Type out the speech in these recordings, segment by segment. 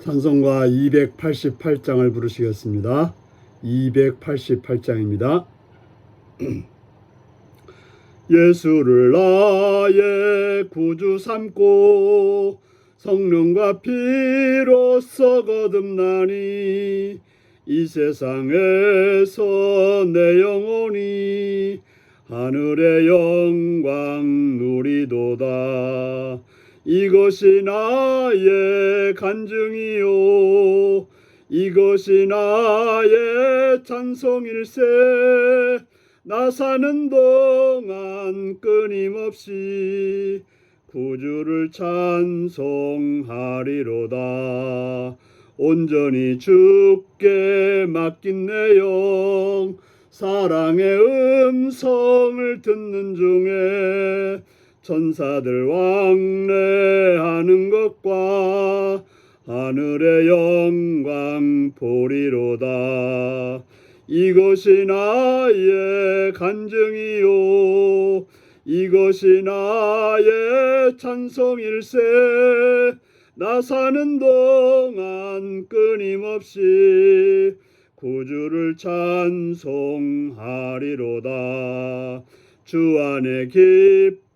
찬송가 288장을 부르시겠습니다. 288장입니다. 예수를 나의 구주 삼고 성령과 피로써 거듭나니 이 세상에서 내 영혼이 하늘의 영광 누리도다 이것이 나의 간증이요. 이것이 나의 찬송일세. 나 사는 동안 끊임없이 구주를 찬송하리로다. 온전히 주께 맡긴 내영 사랑의 음성을 듣는 중에 천사들 왕래하는 것과 하늘의 영광 보리로다. 이것이 나의 간증이요. 이것이 나의 찬송일세. 나 사는 동안 끊임없이 구주를 찬송하리로다. 주 안에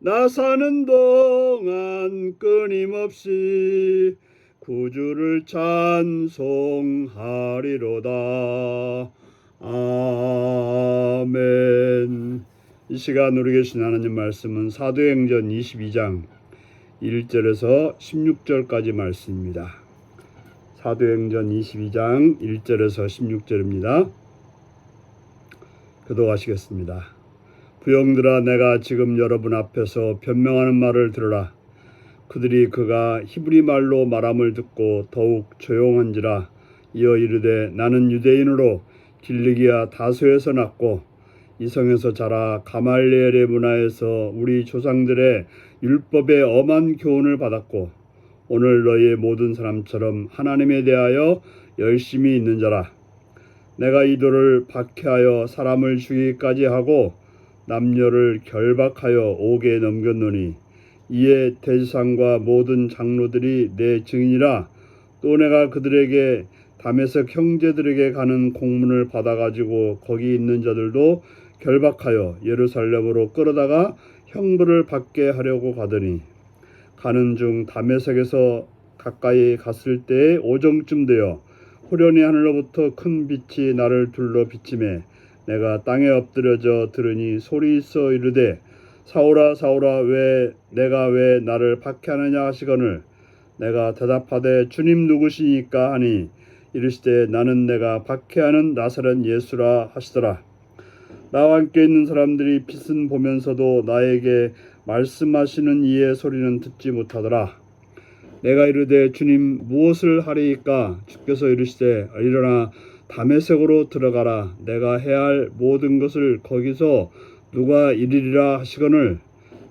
나 사는 동안 끊임없이 구주를 찬송하리로다 아멘 이 시간 우리 계신 하나님 말씀은 사도행전 22장 1절에서 16절까지 말씀입니다. 사도행전 22장 1절에서 16절입니다. 교도하시겠습니다. 부영들아 내가 지금 여러분 앞에서 변명하는 말을 들으라. 그들이 그가 히브리 말로 말함을 듣고 더욱 조용한지라 이어 이르되 나는 유대인으로 길리기아 다소에서 났고 이성에서 자라 가말리엘의 문화에서 우리 조상들의 율법의 엄한 교훈을 받았고 오늘 너희의 모든 사람처럼 하나님에 대하여 열심히 있는 자라 내가 이도를 박해하여 사람을 죽이기까지 하고 남녀를 결박하여 옥에 넘겼노니 이에 대지상과 모든 장로들이 내 증인이라 또 내가 그들에게 담에서 형제들에게 가는 공문을 받아가지고 거기 있는 자들도 결박하여 예루살렘으로 끌어다가 형벌을 받게 하려고 가더니 가는 중 담에색에서 가까이 갔을 때에 오정쯤 되어 호련히 하늘로부터 큰 빛이 나를 둘러 비침에 내가 땅에 엎드려져 들으니 소리 있어 이르되 사오라 사오라 왜 내가 왜 나를 박해하느냐 하시거늘 내가 대답하되 주님 누구시니까 하니 이르시되 나는 내가 박해하는 나사렛 예수라 하시더라. 나와 함께 있는 사람들이 빛은 보면서도 나에게 말씀하시는 이의 소리는 듣지 못하더라. 내가 이르되 주님 무엇을 하리이까? 주께서 이르시되 일어나 담에색으로 들어가라. 내가 해야 할 모든 것을 거기서 누가 이르리라 하시거늘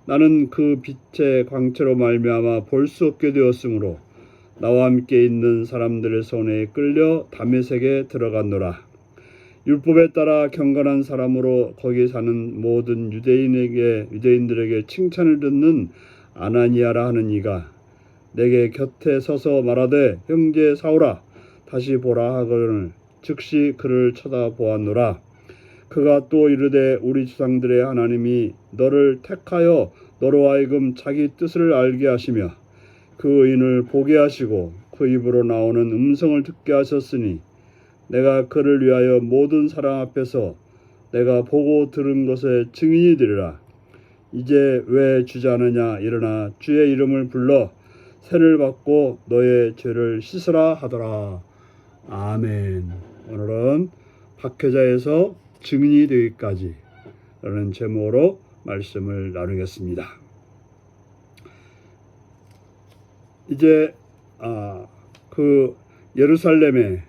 나는 그 빛의 광채로 말미암아 볼 수 없게 되었으므로 나와 함께 있는 사람들의 손에 끌려 담에색에 들어갔노라. 율법에 따라 경건한 사람으로 거기 사는 모든 유대인에게 유대인들에게 칭찬을 듣는 아나니아라 하는 이가 내게 곁에 서서 말하되 형제 사오라 다시 보라 하거늘 즉시 그를 쳐다보았노라. 그가 또 이르되 우리 주상들의 하나님이 너를 택하여 너로 하여금 자기 뜻을 알게 하시며 그 의인을 보게 하시고 그 입으로 나오는 음성을 듣게 하셨으니 내가 그를 위하여 모든 사람 앞에서 내가 보고 들은 것의 증인이 되리라. 이제 왜 주저하느냐? 일어나 주의 이름을 불러 세를 받고 너의 죄를 씻으라 하더라. 아멘 오늘은 박해자에서 증인이 되기까지 라는 제목으로 말씀을 나누겠습니다. 이제 아, 그 예루살렘에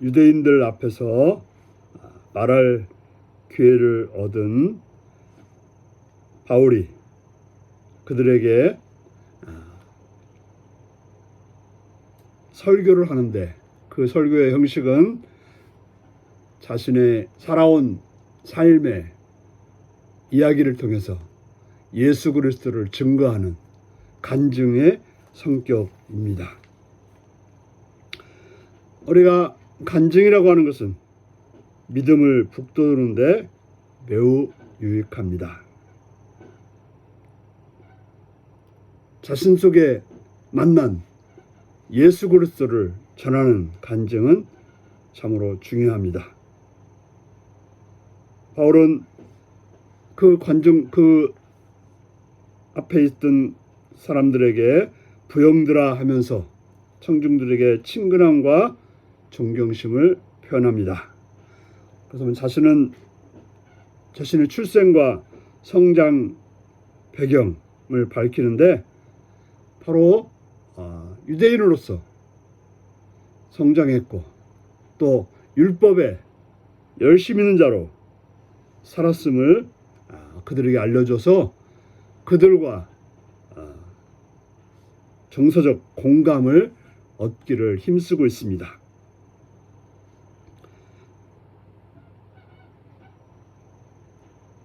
유대인들 앞에서 말할 기회를 얻은 바울이 그들에게 설교를 하는데 그 설교의 형식은 자신의 살아온 삶의 이야기를 통해서 예수 그리스도를 증거하는 간증의 성격입니다. 우리가 간증이라고 하는 것은 믿음을 북돋우는데 매우 유익합니다. 자신 속에 만난 예수 그리스도를 전하는 간증은 참으로 중요합니다. 바울은 그 관중 그 앞에 있던 사람들에게 부영들아 하면서 청중들에게 친근함과 존경심을 표현합니다. 그래서 자신은 자신의 출생과 성장 배경을 밝히는데 바로 아, 유대인으로서 성장했고 또 율법에 열심 있는 자로 살았음을 아, 그들에게 알려줘서 그들과 아, 정서적 공감을 얻기를 힘쓰고 있습니다.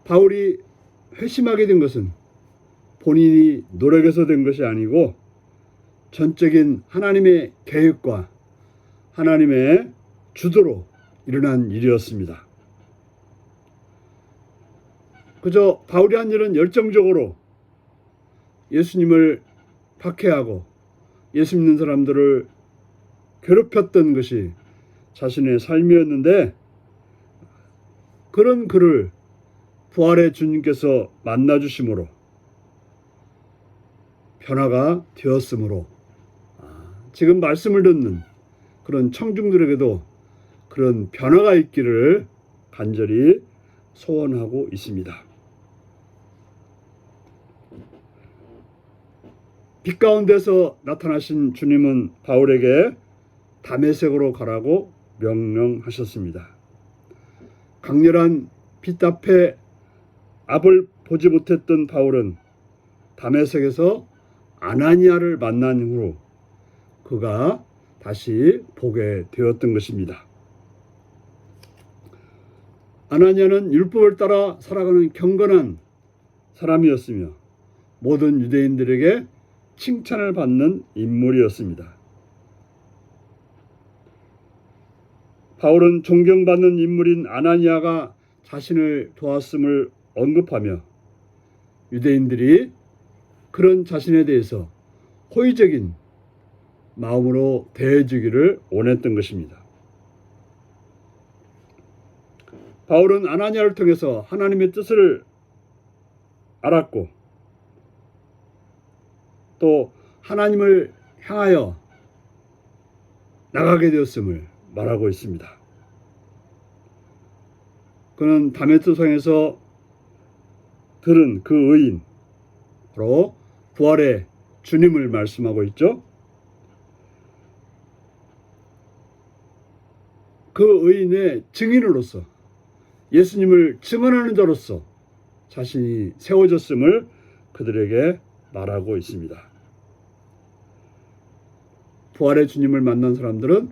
바울이 회심하게 된 것은 본인이 노력해서 된 것이 아니고 전적인 하나님의 계획과 하나님의 주도로 일어난 일이었습니다. 그저 바울이 한 일은 열정적으로 예수님을 박해하고 예수 믿는 사람들을 괴롭혔던 것이 자신의 삶이었는데 그런 그를 부활의 주님께서 만나 주심으로 변화가 되었으므로 아, 지금 말씀을 듣는 그런 청중들에게도 그런 변화가 있기를 간절히 소원하고 있습니다. 빛 가운데서 나타나신 주님은 바울에게 담에색으로 가라고 명령하셨습니다. 강렬한 빛 앞에 앞을 보지 못했던 바울은 담에색에서 아나니아를 만난 후로 그가 다시 보게 되었던 것입니다. 아나니아는 율법을 따라 살아가는 경건한 사람이었으며 모든 유대인들에게 칭찬을 받는 인물이었습니다. 바울은 존경받는 인물인 아나니아가 자신을 도왔음을 언급하며 유대인들이 그런 자신에 대해서 호의적인 마음으로 대해주기를 원했던 것입니다. 바울은 아나니아를 통해서 하나님의 뜻을 알았고 또 하나님을 향하여 나가게 되었음을 말하고 있습니다. 그는 다메트성에서 들은 그 의인 바로 부활의 주님을 말씀하고 있죠. 그 의인의 증인으로서 예수님을 증언하는 자로서 자신이 세워졌음을 그들에게 말하고 있습니다. 부활의 주님을 만난 사람들은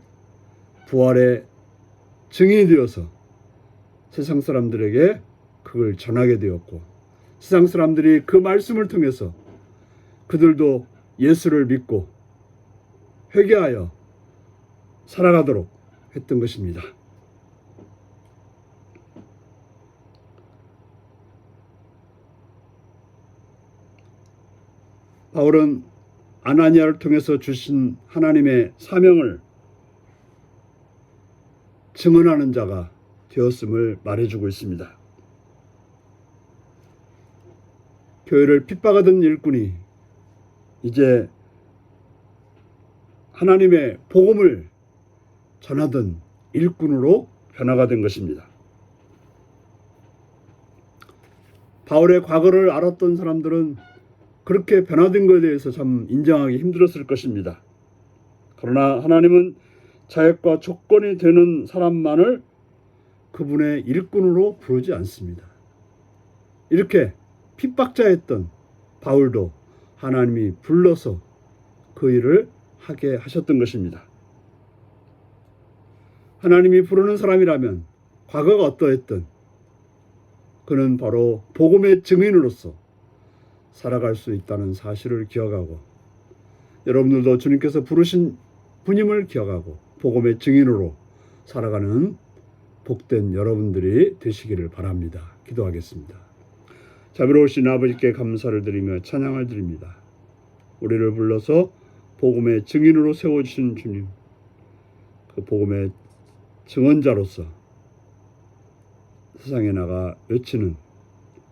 부활의 증인이 되어서 세상 사람들에게 그걸 전하게 되었고 세상 사람들이 그 말씀을 통해서 그들도 예수를 믿고 회개하여 살아가도록 했던 것입니다. 바울은 아나니아를 통해서 주신 하나님의 사명을 증언하는 자가 되었음을 말해주고 있습니다. 교회를 핍박하던 일꾼이 이제 하나님의 복음을 전하던 일꾼으로 변화가 된 것입니다. 바울의 과거를 알았던 사람들은 그렇게 변화된 것에 대해서 참 인정하기 힘들었을 것입니다. 그러나 하나님은 자액과 조건이 되는 사람만을 그분의 일꾼으로 부르지 않습니다. 이렇게 핍박자였던 바울도 하나님이 불러서 그 일을 하게 하셨던 것입니다. 하나님이 부르는 사람이라면 과거가 어떠했든 그는 바로 복음의 증인으로서 살아갈 수 있다는 사실을 기억하고 여러분들도 주님께서 부르신 분임을 기억하고 복음의 증인으로 살아가는 복된 여러분들이 되시기를 바랍니다. 기도하겠습니다. 자비로우신 아버지께 감사를 드리며 찬양을 드립니다. 우리를 불러서 복음의 증인으로 세워주신 주님, 그 복음의 증언자로서 세상에 나가 외치는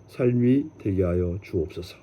삶이 되게 하여 주옵소서.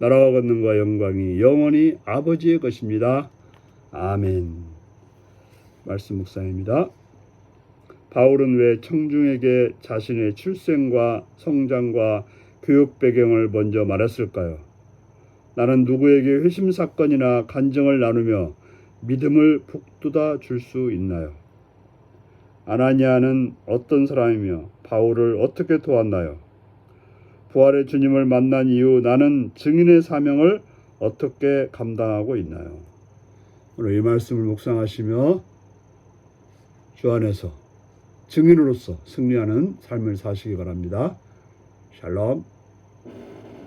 나라와 권능과 영광이 영원히 아버지의 것입니다. 아멘. 말씀 묵상입니다. 바울은 왜 청중에게 자신의 출생과 성장과 교육 배경을 먼저 말했을까요? 나는 누구에게 회심 사건이나 간증을 나누며 믿음을 북돋아 줄 수 있나요? 아나니아는 어떤 사람이며 바울을 어떻게 도왔나요? 부활의 주님을 만난 이후 나는 증인의 사명을 어떻게 감당하고 있나요? 오늘 이 말씀을 묵상하시며 주 안에서 증인으로서 승리하는 삶을 사시기 바랍니다. 샬롬.